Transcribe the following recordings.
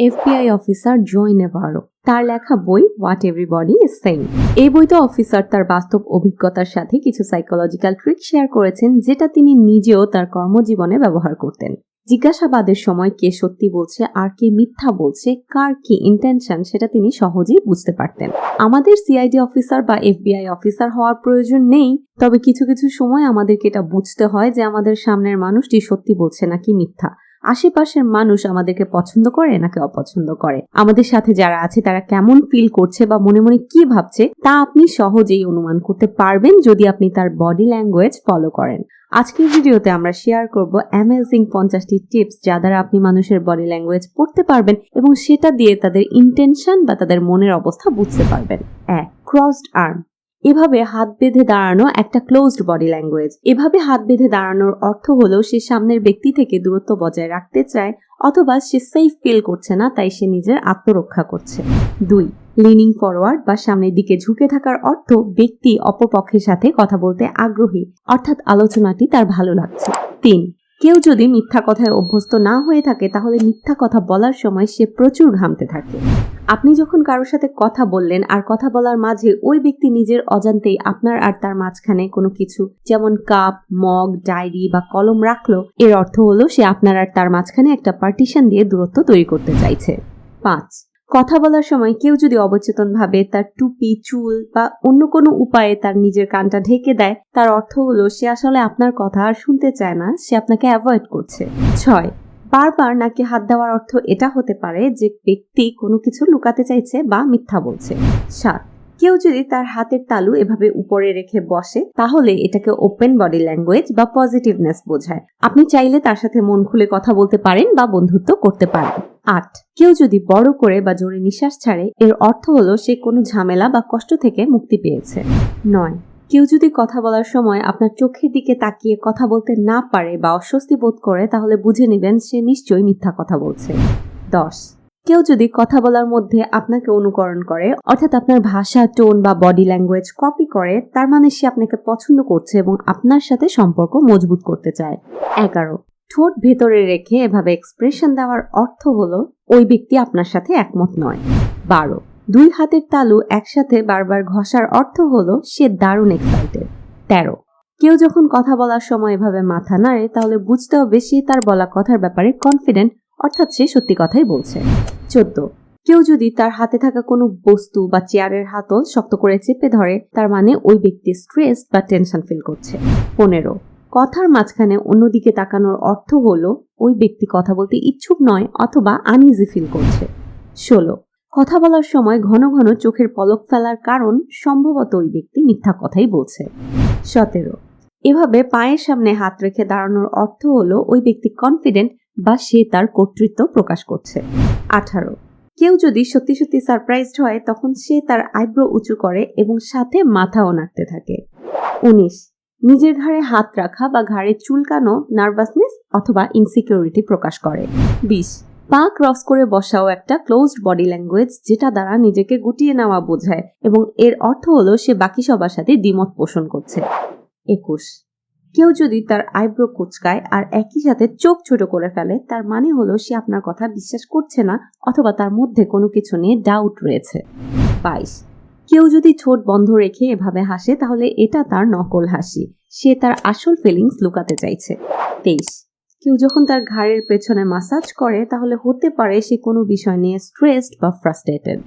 FBI officer জয় নেভারো তার লেখা বই হোয়াট এভরিবডি ইজ সেইং এই বইতে অফিসার তার বাস্তব অভিজ্ঞতার সাথে কিছু সাইকোলজিক্যাল ট্রিক শেয়ার করেছেন, যেটা তিনি নিজেও তার কর্মজীবনে ব্যবহার করতেন। জিজ্ঞাসাবাদের সময় কে সত্যি বলছে, আর কে মিথ্যা বলছে, কার কি ইন্টেনশন সেটা তিনি সহজেই বুঝতে পারতেন। আমাদের সিআইডি অফিসার বা এফবিআই অফিসার হওয়ার প্রয়োজন নেই, তবে কিছু কিছু সময় আমাদেরকে এটা বুঝতে হয় যে আমাদের সামনের মানুষটি সত্যি বলছে নাকি মিথ্যা। আশেপাশের মানুষ আমাদেরকে পছন্দ করে নাকি অপছন্দ করে? আমাদের সাথে যারা আছে, তারা কেমন ফিল করছে বা মনে মনে কি ভাবছে, তা আপনি সহজেই অনুমান করতে পারবেন যদি আপনি তার বডি ল্যাঙ্গুয়েজ ফলো করেন। আজকের ভিডিওতে আমরা শেয়ার করব অ্যামেজিং পঞ্চাশটি টিপস যা দ্বারা আপনি মানুষের বডি ল্যাঙ্গুয়েজ পড়তে পারবেন এবং সেটা দিয়ে তাদের ইন্টেনশন বা তাদের মনের অবস্থা বুঝতে পারবেন। এক ক্রসড আর্ম এভাবে হাত বেঁধে দাঁড়ানো একটা ক্লোজড বডি ল্যাঙ্গুয়েজ এভাবে হাত বেঁধে দাঁড়ানোর অর্থ হলো সে সামনের ব্যক্তি থেকে দূরত্ব বজায় রাখতে চায় অথবা সে সেফ ফিল করছে না, তাই সে নিজের আত্মরক্ষা করছে। দুই লিনিং ফরওয়ার্ড বা সামনের দিকে ঝুঁকে থাকার অর্থ ব্যক্তি অপরপক্ষের সাথে কথা বলতে আগ্রহী, অর্থাৎ আলোচনাটি তার ভালো লাগছে। তিন কেউ যদি মিথ্যা কথায় অভ্যস্ত না হয়ে থাকে, তাহলে মিথ্যা কথা বলার সময় সে প্রচুর ঘামতে থাকে। আপনি যখন কারোর সাথে কথা বললেন, আর কথা বলার মাঝে ওই ব্যক্তি নিজের অজান্তেই আপনার আর তার মাঝখানে কোনো কিছু, যেমন কাপ, মগ, ডায়েরি বা কলম রাখল, এর অর্থ হলো সে আপনার আর তার মাঝখানে একটা পার্টিশন দিয়ে দূরত্ব তৈরি করতে চাইছে। পাঁচ কথা বলার সময় কেউ যদি অবচেতনভাবে তার টুপি, চুল বা অন্য কোনো উপায়ে তার নিজের কানটা ঢেকে দেয়, তার অর্থ হলো সে আসলে আপনার কথা আর শুনতে চায় না, সে আপনাকে অ্যাভয়েড করছে। ছয়, বারবার নাকি হাত দেওয়ার অর্থ এটা হতে পারে যে ব্যক্তি কোনো কিছু লুকাতে চাইছে বা মিথ্যা বলছে। সাত কেউ যদি তার হাতের তালু এভাবে উপরে রেখে বসে, তাহলে এটাকে ওপেন বডি ল্যাঙ্গুয়েজ বা পজিটিভনেস বোঝায়। আপনি চাইলে তার সাথে মন খুলে কথা বলতে পারেন বা বন্ধুত্ব করতে পারেন। আট, কেউ যদি বড় করে বা জোরে নিঃশ্বাস ছাড়ে, এর অর্থ হলো সে কোনো ঝামেলা বা কষ্ট থেকে মুক্তি পেয়েছে। নয়, কেউ যদি কথা বলার সময় আপনার চোখের দিকে তাকিয়ে কথা বলতে না পারে বা অস্বস্তি বোধ করে, তাহলে বুঝে নেবেন সে নিশ্চয়ই মিথ্যা কথা বলছে। দশ কেউ যদি কথা বলার মধ্যে আপনাকে অনুকরণ করে, অর্থাৎ আপনার ভাষা, টোন বা বডি ল্যাঙ্গুয়েজ কপি করে, তার মানে সে আপনাকে পছন্দ করছে এবং আপনার সাথে সম্পর্ক মজবুত করতে চায়। এগারো। ঠোঁট ভেতরে রেখে এভাবে এক্সপ্রেশন দেওয়ার অর্থ হলো, ওই ব্যক্তি আপনার সাথে একমত নয়। বারো। দুই হাতের তালু একসাথে বারবার ঘষার অর্থ হলো, সে দারুণ এক্সাইটেড তেরো। কেউ যখন কথা বলার সময় এভাবে মাথা নাড়ে, তাহলে বুঝতে হবে সে তার বলা কথার ব্যাপারে কনফিডেন্ট অর্থাৎ সে সত্যি কথাই বলছে। চোদ্দ। কেউ যদি তার হাতে থাকা কোনো বস্তু বা চেয়ারের হাতল শক্ত করে চেপে ধরে, তার মানে ওই ব্যক্তি স্ট্রেস বা টেনশন ফিল করছে। পনেরো। কথার মাঝখানে অন্যদিকে তাকানোর অর্থ হলো, ওই ব্যক্তি কথা বলতে ইচ্ছুক নয় অথবা আনইজি ফিল করছে। ষোলো। কথা বলার সময় ঘন ঘন চোখের পলক ফেলার কারণ সম্ভবত ওই ব্যক্তি মিথ্যা কথাই বলছে। সতেরো। এভাবে পায়ের সামনে হাত রেখে দাঁড়ানোর অর্থ হলো, ওই ব্যক্তি কনফিডেন্ট বা সে তার কর্তৃত্ব প্রকাশ করছে। আঠারো। কেউ যদি সত্যি সত্যি সারপ্রাইজড হয়, তখন সে তার আইব্রো উঁচু করে এবং সাথে মাথাও নাড়তে থাকে। উনিশ। নিজের ঘাড়ে হাত রাখা বা ঘাড়ে চুলকানো নার্ভাসনেস অথবা ইনসিকিউরিটি প্রকাশ করে। বিশ। পা ক্রস করে বসাও একটা ক্লোজড বডি ল্যাঙ্গুয়েজ যেটা দ্বারা নিজেকে গুটিয়ে নেওয়া বোঝায় এবং এর অর্থ হলো সে বাকি সবার সাথে দ্বিমত পোষণ করছে। একুশ। কেউ যদি তার আইব্রো কুচকায় আর একই সাথে চোখ ছোট করে ফেলে, তার মানে হলো সে আপনার কথা বিশ্বাস করছে না অথবা তার মধ্যে কোনো কিছু নিয়ে ডাউট রয়েছে। বাইশ, কেউ যদি ঠোঁট বন্ধ রেখে এভাবে হাসে, তাহলে এটা তার নকল হাসি। সে তার আসল ফিলিংস লুকাতে চাইছে। তেইশ, কেউ যখন তার ঘাড়ের পেছনে মাসাজ করে, তাহলে হতে পারে সে কোনো বিষয় নিয়ে স্ট্রেসড বা ফ্রাস্ট্রেটেড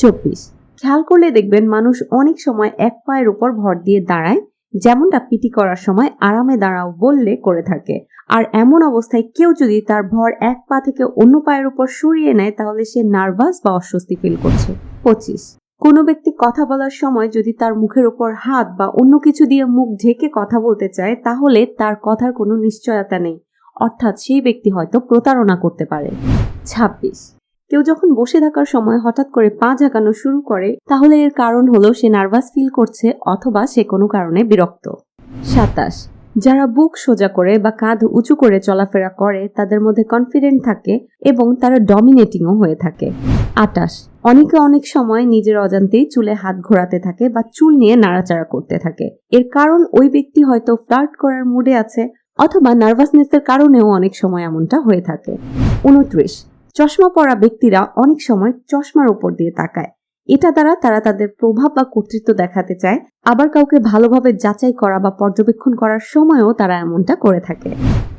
চব্বিশ, খেয়াল করলে দেখবেন মানুষ অনেক সময় এক পায়ের উপর ভর দিয়ে দাঁড়ায় যেমনটা পিটি করার সময় আরামে দাঁড়াও বললে করে থাকে। আর এমন অবস্থায় কেউ যদি তার ভর এক পা থেকে অন্য পায়ের উপর সরিয়ে নেয়, তাহলে সে নার্ভাস বা অস্বস্তি ফিল করছে। পঁচিশ। কোনো ব্যক্তি কথা বলার সময় যদি তার মুখের উপর হাত বা অন্য কিছু দিয়ে মুখ ঢেকে কথা বলতে চায়, তাহলে তার কথার কোনো নিশ্চয়তা নেই। অর্থাৎ সেই ব্যক্তি হয়তো প্রতারণা করতে পারে। ছাব্বিশ। কেউ যখন বসে থাকার সময় হঠাৎ করে পা ঝাঁকানো শুরু করে, তাহলে এর কারণ হলো সে নার্ভাস ফিল করছে অথবা সে কোনো কারণে বিরক্ত। সাতাশ, যারা বুক সোজা করে বা কাঁধ উঁচু করে চলাফেরা করে, তাদের মধ্যে কনফিডেন্ট থাকে এবং তারা ডমিনেটিংও হয়ে থাকে। আটাশ, অনেকে অনেক সময় নিজের অজান্তেই চুলে হাত ঘোরাতে থাকে বা চুল নিয়ে নাড়াচাড়া করতে থাকে। এর কারণ ওই ব্যক্তি হয়তো ফ্লার্ট করার মুডে আছে অথবা নার্ভাসনেসের কারণেও অনেক সময় এমনটা হয়ে থাকে। উনত্রিশ চশমা পরা ব্যক্তিরা অনেক সময় চশমার উপর দিয়ে তাকায়। এটা দ্বারা তারা তাদের প্রভাব বা কর্তৃত্ব দেখাতে চায়। আবার কাউকে ভালোভাবে যাচাই করা বা পর্যবেক্ষণ করার সময়ও তারা এমনটা করে থাকে।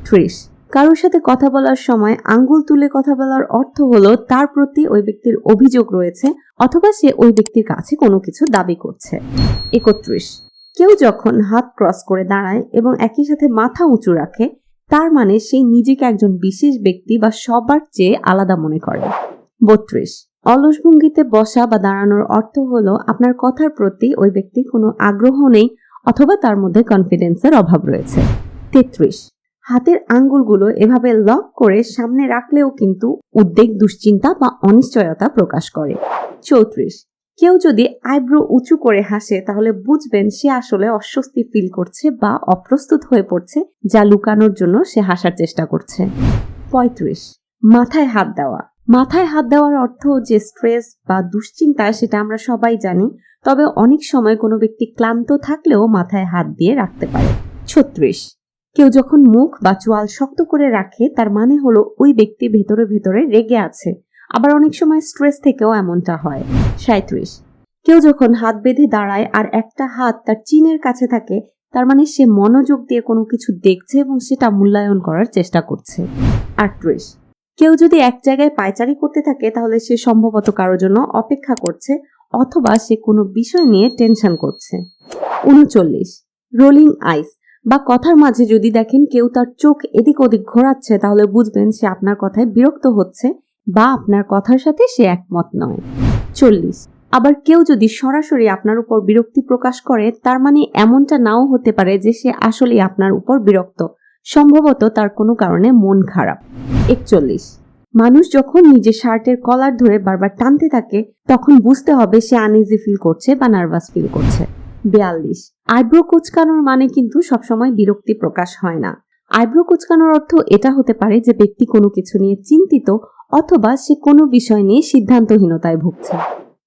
ত্রিশ, কারোর সাথে কথা বলার সময় আঙ্গুল তুলে কথা বলার অর্থ হলো তার প্রতি ওই ব্যক্তির অভিযোগ রয়েছে অথবা সে ওই ব্যক্তির কাছে কোনো কিছু দাবি করছে। একত্রিশ, কেউ যখন হাত ক্রস করে দাঁড়ায় এবং একই সাথে মাথা উঁচু রাখে তার মানে সে নিজেকে একজন বিশেষ ব্যক্তি বা সবার চেয়ে আলাদা মনে করে। বত্রিশ। অলস ভঙ্গিতে বসা বা দাঁড়ানোর অর্থ হলো আপনার কথার প্রতি ওই ব্যক্তির কোনো আগ্রহ নেই অথবা তার মধ্যে কনফিডেন্সের অভাব রয়েছে। তেত্রিশ। হাতের আঙ্গুলগুলো এভাবে লক করে সামনে রাখলেও কিন্তু উদ্বেগ, দুশ্চিন্তা বা অনিশ্চয়তা প্রকাশ করে। চৌত্রিশ। কেউ যদি আইব্রো উঁচু করে হাসে, তাহলে বুঝবেন সে আসলে অস্বস্তি ফিল করছে বা অপ্রস্তুত হয়ে পড়ছে, যা লুকানোর জন্য সে হাসার চেষ্টা করছে। পঁয়ত্রিশ। মাথায় হাত দেওয়া। মাথায় হাত দেওয়ার অর্থ যে স্ট্রেস বা দুশ্চিন্তা, সেটা আমরা সবাই জানি, তবে অনেক সময় কোনো ব্যক্তি ক্লান্ত থাকলেও মাথায় হাত দিয়ে রাখতে পারে। ছত্রিশ। কেউ যখন মুখ বা চোয়াল শক্ত করে রাখে, তার মানে হলো ওই ব্যক্তি ভেতরে ভেতরে রেগে আছে। আবার অনেক সময় স্ট্রেস থেকেও এমনটা হয়। সাঁত্রিশ কেউ যখন হাত বেঁধে দাঁড়ায় আর একটা হাত তার চিনের কাছে থাকে, তার মানে সে মনোযোগ দিয়ে কোনো কিছু দেখছে এবং সেটা মূল্যায়ন করার চেষ্টা করছে। আটত্রিশ। কেউ যদি এক জায়গায় পায়চারি করতে থাকে, তাহলে সে সম্ভবত কারোর জন্য অপেক্ষা করছে অথবা সে কোনো বিষয় নিয়ে টেনশন করছে। উনচল্লিশ। রোলিং আইস বা কথার মাঝে যদি দেখেন কেউ তার চোখ এদিক ওদিক ঘোরাচ্ছে, তাহলে বুঝবেন সে আপনার কথায় বিরক্ত হচ্ছে বা আপনার কথার সাথে সে একমত নয়। চল্লিশ। আবার কেউ যদি সরাসরি আপনার উপর বিরক্তি প্রকাশ করে, তার মানে এমনটা নাও হতে পারে যে সে আসলে আপনার উপর বিরক্ত। সম্ভবত তার কোনো কারণে মন খারাপ। একচল্লিশ। মানুষ যখন নিজের শার্টের কলার ধরে বারবার টানতে থাকে, তখন বুঝতে হবে সে আনইজি ফিল করছে বা নার্ভাস ফিল করছে। বিয়াল্লিশ। আইব্রো কুচকানোর মানে কিন্তু সবসময় বিরক্তি প্রকাশ হয় না। আইব্রো কুচকানোর অর্থ এটা হতে পারে যে ব্যক্তি কোনো কিছু নিয়ে চিন্তিত অথবা সে কোনো বিষয় নিয়ে সিদ্ধান্তহীনতায় ভুগছে।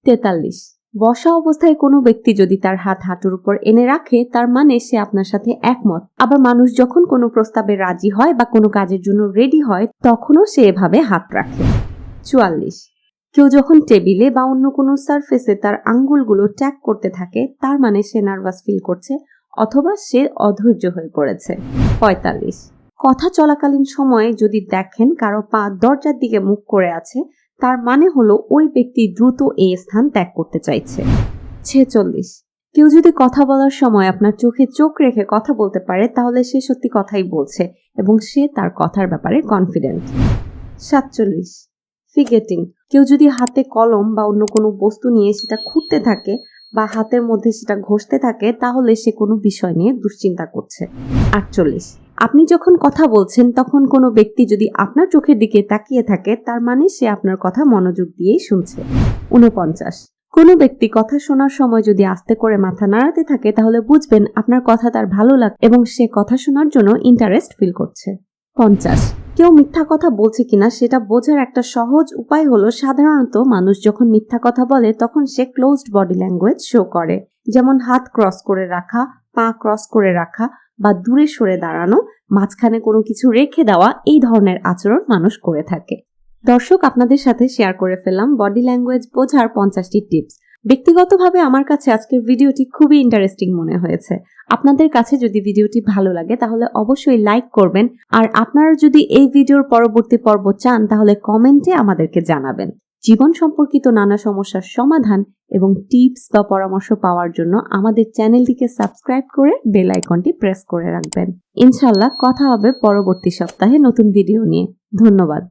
তেতাল্লিশ। বসা অবস্থায় কোনো ব্যক্তি যদি তার হাত হাঁটুর উপর এনে রাখে, তার মানে সে আপনার সাথে একমত। আবার মানুষ যখন কোনো প্রস্তাবে রাজি হয় বা কোনো কাজের জন্য রেডি হয়, তখনও সে এভাবে হাত রাখে। চুয়াল্লিশ। কেউ যখন টেবিলে বা অন্য কোনো সারফেসে তার আঙ্গুলগুলো ট্যাগ করতে থাকে, তার মানে সে নার্ভাস ফিল করছে অথবা সে অধৈর্য হয়ে পড়েছে। পঁয়তাল্লিশ। কথা চলাকালীন সময়ে যদি দেখেন কারও পা দরজার দিকে মুখ করে আছে, তার মানে হলো ওই ব্যক্তি দ্রুত এই স্থান ত্যাগ করতে চাইছে। ছেচল্লিশ। কেউ যদি কথা বলার সময় আপনার চোখে চোখ রেখে কথা বলতে পারে, তাহলে সে সত্যি কথাই বলছে এবং সে তার কথার ব্যাপারে কনফিডেন্ট সাতচল্লিশ। ফিগেটিং কেউ যদি হাতে কলম বা অন্য কোনো বস্তু নিয়ে সেটা খুঁড়তে থাকে বা হাতের মধ্যে সেটা ঘষতে থাকে, তাহলে সে কোনো বিষয় নিয়ে দুশ্চিন্তা করছে। আটচল্লিশ। আপনি যখন কথা বলছেন, তখন কোনো ব্যক্তি যদি আপনার চোখের দিকে তাকিয়ে থাকে, তার মানে সে আপনার কথা মনোযোগ দিয়েই শুনছে। উনপঞ্চাশ কোনো ব্যক্তি কথা শোনার সময় যদি আস্তে করে মাথা নাড়াতে থাকে, তাহলে বুঝবেন আপনার কথা তার ভালো লাগ, এবং সে কথা শোনার জন্য ইন্টারেস্ট ফিল করছে। পঞ্চাশ। কেউ মিথ্যা কথা বলছে কিনা, সেটা বোঝার একটা সহজ উপায় হলো, সাধারণত মানুষ যখন মিথ্যা কথা বলে, তখন সে ক্লোজড বডি ল্যাঙ্গুয়েজ শো করে। যেমন হাত ক্রস করে রাখা, পা ক্রস করে রাখা বা দূরে সরে দাঁড়ানো, মাঝখানে কোনো কিছু রেখে দেওয়া, এই ধরনের আচরণ মানুষ করে থাকে। দর্শক, আপনাদের সাথে শেয়ার করে ফেললাম বডি ল্যাঙ্গুয়েজ বোঝার পঞ্চাশটি টিপস ব্যক্তিগতভাবে আমার কাছে আজকের ভিডিওটি খুবই ইন্টারেস্টিং মনে হয়েছে। আপনাদের কাছে যদি ভিডিওটি ভালো লাগে, তাহলে অবশ্যই লাইক করবেন। আর আপনারা যদি এই ভিডিওর পরবর্তী পর্ব চান, তাহলে কমেন্টে আমাদেরকে জানাবেন। জীবন সম্পর্কিত নানা সমস্যার সমাধান এবং টিপস বা পরামর্শ পাওয়ার জন্য আমাদের চ্যানেলটিকে সাবস্ক্রাইব করে বেল আইকনটি প্রেস করে রাখবেন। ইনশাল্লাহ কথা হবে পরবর্তী সপ্তাহে নতুন ভিডিও নিয়ে। ধন্যবাদ।